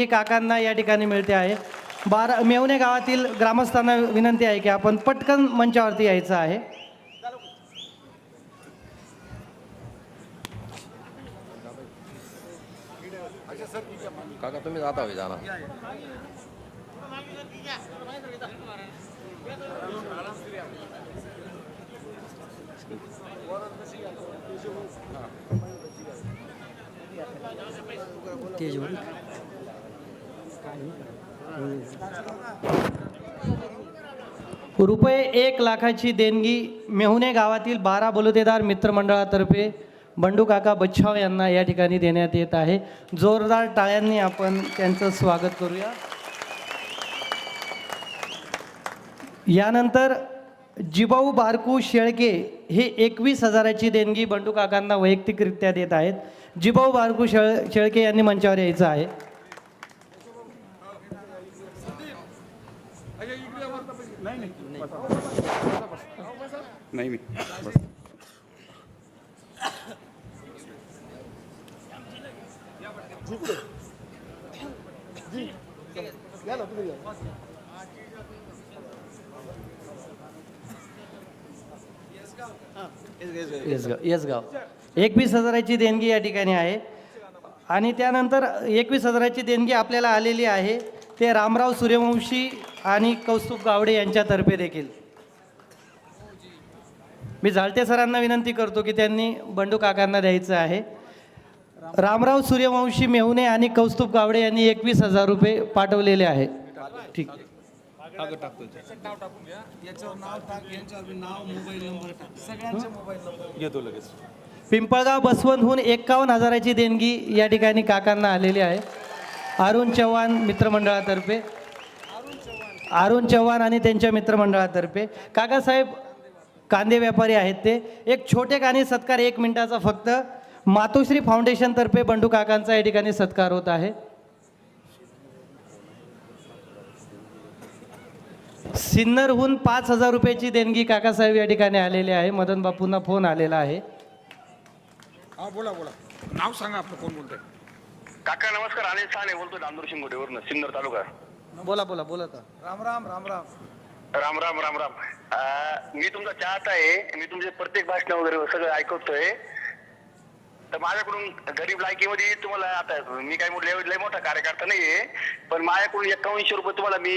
ही काकांना या ठिकाणी मिळते आहे. बारा मेवणे गावातील ग्रामस्थांना विनंती आहे की आपण पटकन मंचावरती यायचं आहे. काका तुम्ही जाता जाणार. रुपये एक लाखाची देणगी मेहुणे गावातील बारा बलुतेदार मित्रमंडळातर्फे बंडू काका बच्छाव यांना या ठिकाणी देण्यात येत आहे. जोरदार टाळ्यांनी आपण त्यांचं स्वागत करूया. यानंतर जिबाऊ बारकू शेळके हे एकवीस हजाराची देणगी बंडू काकांना वैयक्तिकरित्या देत आहेत. जिबाऊ बारकू शेळ शेळके यांनी मंचावर यायचं आहे. नाही मी येसगाव येसगाव. एकवीस हजाराची देणगी या ठिकाणी आहे. आणि त्यानंतर एकवीस हजाराची देणगी आपल्याला आलेली आहे. ते रामराव सूर्यवंशी आणि कौस्तुभ गावडे यांच्यातर्फे देखील. मी झालते सरांना विनंती करतो की त्यांनी बंडू काकांना द्यायचं आहे. रामराव सूर्यवंशी मेहुणे आणि कौस्तुभ गावडे यांनी एकवीस हजार रुपये पाठवलेले आहे. ठीक. पिंपळगाव बसवंतहून एक्कावन्न हजाराची देणगी या ठिकाणी काकांना आलेली आहे. अरुण चव्हाण मित्रमंडळातर्फे. अरुण चव्हाण आणि त्यांच्या मित्रमंडळातर्फे. काकासाहेब कांदे व्यापारी आहेत ते. एक छोटे कानी सत्कार एक मिनिटाचा फक्त. मातोश्री फाउंडेशनतर्फे बंडू काकांचा या ठिकाणी सत्कार होत आहे. सिन्नरहून पाच हजार रुपयाची देणगी काकासाहेब या ठिकाणी आलेली आहे. मदन बापूंना फोन आलेला आहे. हा बोला बोला. नाव सांगा आपलं कोण बोलतंय? काका नमस्कार. अनिल साने बोलतो नांदूर शिंगोटेवरनं सिन्नर तालुका. बोला बोला बोला आता. राम राम राम राम. राम राम राम राम. अं, मी तुमचा चाहत आहे मी तुमचे प्रत्येक भाषण वगैरे सगळं ऐकतोय तर माझ्याकडून गरीब लायकीमध्ये तुम्हाला आता मी काय मोठं लय लय मोठा कार्यकर्ता नाहीये पण माझ्याकडून एकावन्नशे रुपये तुम्हाला मी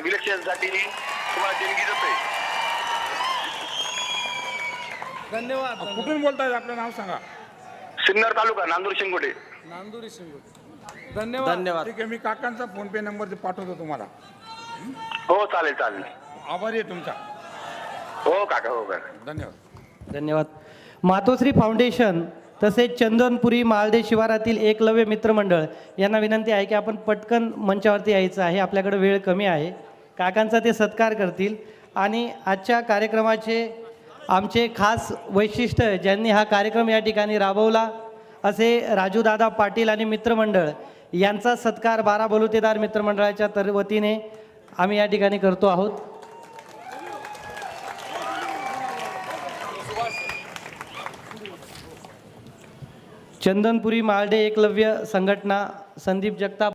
इलेक्शनसाठी तुम्हाला देणगी देतोय. धन्यवाद कुठून बोलताय? आपलं नाव सांगा. सिन्नर तालुका नांदूर शिंगोटे धन्यवाद. ठीक आहे मी काकांचा फोन पे नंबर ते पाठवतो तुम्हाला. हो चालेल चालेल. आभारी आहे तुमचा. हो काका हो काका. धन्यवाद. धन्यवाद. मातोश्री फाउंडेशन तसेच चंदनपुरी मालदे शिवारातील एकलव्य मित्रमंडळ यांना विनंती आहे की आपण पटकन मंचावरती यायचं आहे. आपल्याकडे वेळ कमी आहे. काकांचा ते सत्कार करतील. आणि आजच्या कार्यक्रमाचे आमचे खास वैशिष्ट्य ज्यांनी हा कार्यक्रम या ठिकाणी राबवला असे राजूदादा पाटील आणि मित्रमंडळ यांचा सत्कार बारा बलुतेदार मित्रमंडळाच्या तर वतीने आम्ही या ठिकाणी करतो आहोत. चंदनपुरी मालडे एकलव्य संघटना संदीप जगताप